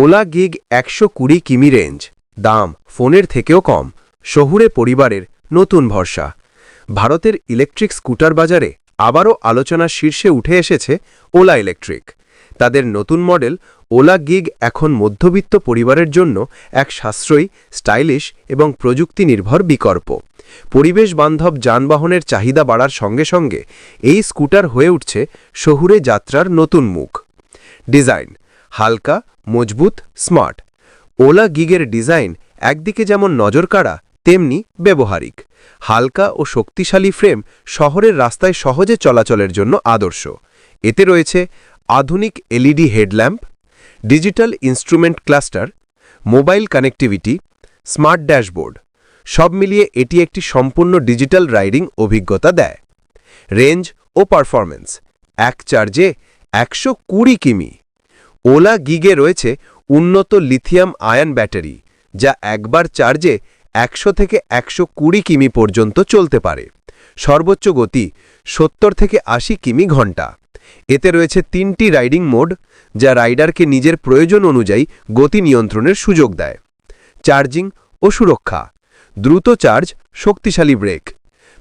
OLA gig একশো কুড়ি কিমি রেঞ্জ। দাম ফোনের থেকেও কম। শহুরে পরিবারের নতুন ভরসা। ভারতের ইলেকট্রিক স্কুটার বাজারে আবারও আলোচনার শীর্ষে উঠে এসেছে ওলা ইলেকট্রিক। তাদের নতুন মডেল ওলা গিগ এখন মধ্যবিত্ত পরিবারের জন্য এক সাশ্রয়ী, স্টাইলিশ এবং প্রযুক্তি নির্ভর বিকল্প। পরিবেশ বান্ধব যানবাহনের চাহিদা বাড়ার সঙ্গে সঙ্গে এই স্কুটার হয়ে উঠছে শহুরে যাত্রার নতুন মুখ। ডিজাইন হালকা, মজবুত, স্মার্ট। ওলা গিগের ডিজাইন একদিকে যেমন নজরকাড়া, তেমনি ব্যবহারিক। হালকা ও শক্তিশালী ফ্রেম শহরের রাস্তায় সহজে চলাচলের জন্য আদর্শ। এতে রয়েছে আধুনিক LED headlamp, digital instrument cluster, mobile connectivity, smart dashboard. সব মিলিয়ে এটি একটি সম্পূর্ণ ডিজিটাল রাইডিং অভিজ্ঞতা দেয়। রেঞ্জ ও পারফরম্যান্স। এক চার্জে একশো কুড়ি কিমি। ওলা গিগে রয়েছে উন্নত লিথিয়াম আয়ন ব্যাটারি, যা একবার চার্জে একশো থেকে একশো কুড়ি কিমি পর্যন্ত চলতে পারে। সর্বোচ্চ গতি সত্তর থেকে আশি কিমি ঘণ্টা। এতে রয়েছে তিনটি রাইডিং মোড, যা রাইডারকে নিজের প্রয়োজন অনুযায়ী গতি নিয়ন্ত্রণের সুযোগ দেয়। চার্জিং ও সুরক্ষা। দ্রুত চার্জ, শক্তিশালী ব্রেক।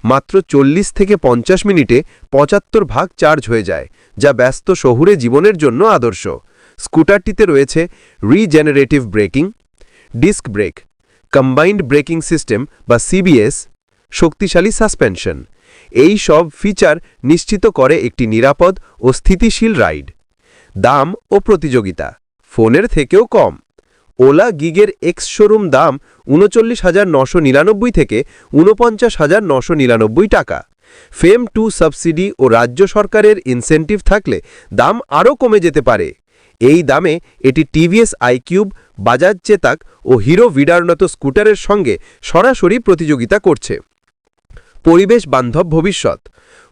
মাত্র চল্লিশ থেকে পঞ্চাশ মিনিটে পঁচাত্তর ভাগ চার্জ হয়ে যায়, যা ব্যস্ত শহুরে জীবনের জন্য আদর্শ। স্কুটারটিতে রয়েছে regenerative braking disc brake combined braking system বা সিবিএস শক্তিশালী সাসপেনশন এই সব ফিচার নিশ্চিত করে একটি নিরাপদ ও স্থিতিশীল রাইড দাম ও প্রতিযোগিতা। ফোনের থেকেও কম। ওলা গিগের এক্স শোরুম দাম উনচল্লিশ হাজার নশো নিরানব্বই থেকে ঊনপঞ্চাশ হাজার নশো নিরানব্বই টাকা। ফেম টু সাবসিডি ও রাজ্য সরকারের ইনসেন্টিভ থাকলে দাম আরও কমে যেতে পারে। এই দামে এটি টিভিএস, আইকিউব, বাজাজ চেতাক ও হিরো ভিডার মতো স্কুটারের সঙ্গে সরাসরি প্রতিযোগিতা করছে। পরিবেশ বান্ধব ভবিষ্যৎ।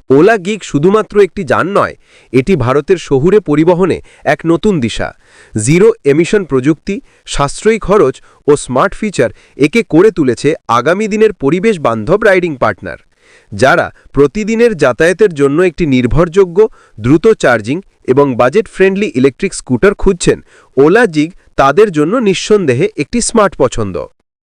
ওলা গিগ শুধুমাত্র একটি যান নয়, এটি ভারতের শহুরে পরিবহনে এক নতুন দিশা। জিরো এমিশন প্রযুক্তি, সাশ্রয়ী খরচ ও স্মার্ট ফিচার একে করে তুলেছে আগামী দিনের পরিবেশ বান্ধব রাইডিং পার্টনার। যারা প্রতিদিনের যাতায়াতের জন্য একটি নির্ভরযোগ্য, দ্রুত চার্জিং এবং বাজেট ফ্রেন্ডলি ইলেকট্রিক স্কুটার খুঁজছেন, ওলা জিগ তাদের জন্য নিঃসন্দেহে একটি স্মার্ট পছন্দ।